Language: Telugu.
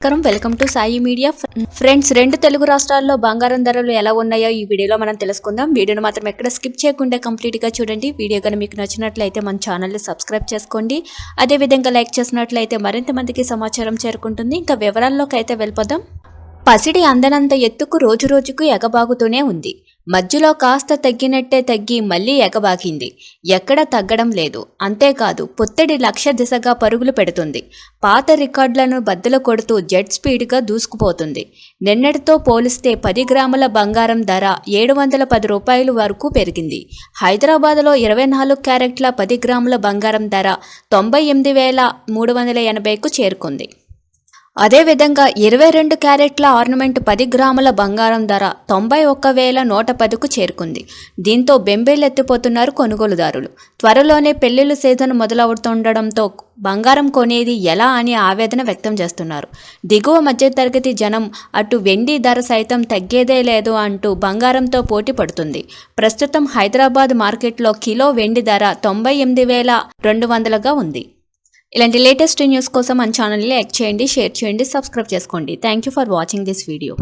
నమస్కారం. Welcome to Sai media. Friends రెండు తెలుగు రాష్ట్రాల్లో బంగారం ధరలు ఎలా ఉన్నాయో ఈ వీడియోలో మనం తెలుసుకుందాం. వీడియోను మాత్రం ఎక్కడ స్కిప్ చేయకుండా కంప్లీట్గా చూడండి. వీడియో కనుక మీకు నచ్చినట్లయితే మన ఛానల్ని సబ్స్క్రైబ్ చేసుకోండి. అదేవిధంగా లైక్ చేసినట్లయితే మరింత మందికి సమాచారం చేరుకుంటుంది. ఇంకా వివరాల్లోకి అయితే వెళ్ళిపోదాం. పసిడి అందనంత ఎత్తుకు రోజు రోజుకు ఎగబాగుతూనే ఉంది. మధ్యలో కాస్త తగ్గినట్టే తగ్గి మళ్ళీ ఎగబాకింది. ఎక్కడ తగ్గడం లేదు. అంతేకాదు పొత్తిడి లక్ష్య దిశగా పరుగులు పెడుతుంది. పాత రికార్డులను బద్దలు కొడుతూ జెట్ స్పీడ్గా దూసుకుపోతుంది. నిన్నటితో పోలిస్తే పది గ్రాముల బంగారం ధర ఏడు వందల పది రూపాయలు వరకు పెరిగింది. హైదరాబాద్లో ఇరవై నాలుగు క్యారెట్ల పది గ్రాముల బంగారం ధర తొంభై ఎనిమిది వేల మూడు వందల ఎనభైకు చేరుకుంది. అదేవిధంగా ఇరవై రెండు క్యారెట్ల ఆర్నమెంట్ పది గ్రాముల బంగారం ధర తొంభై ఒక్క వేల నూట పదికు చేరుకుంది. దీంతో బెంబేలెత్తిపోతున్నారు కొనుగోలుదారులు. త్వరలోనే పెళ్ళిళ్ళ సీజన్ మొదలవుతుండడంతో బంగారం కొనేది ఎలా అని ఆవేదన వ్యక్తం చేస్తున్నారు. దిగువ మధ్యతరగతి జనం అటు వెండి ధర సైతం తగ్గేదే లేదు అంటూ బంగారంతో పోటీ పడుతుంది. ప్రస్తుతం హైదరాబాద్ మార్కెట్లో కిలో వెండి ధర తొంభై ఎనిమిది వేల రెండు వందలుగా ఉంది. ఇలాంటి లేటెస్ట్ న్యూస్ కోసం మన ఛానల్ని లైక్ చేయండి షేర్ చేయండి సబ్స్క్రైబ్ చేసుకోండి. Thank you for watching this video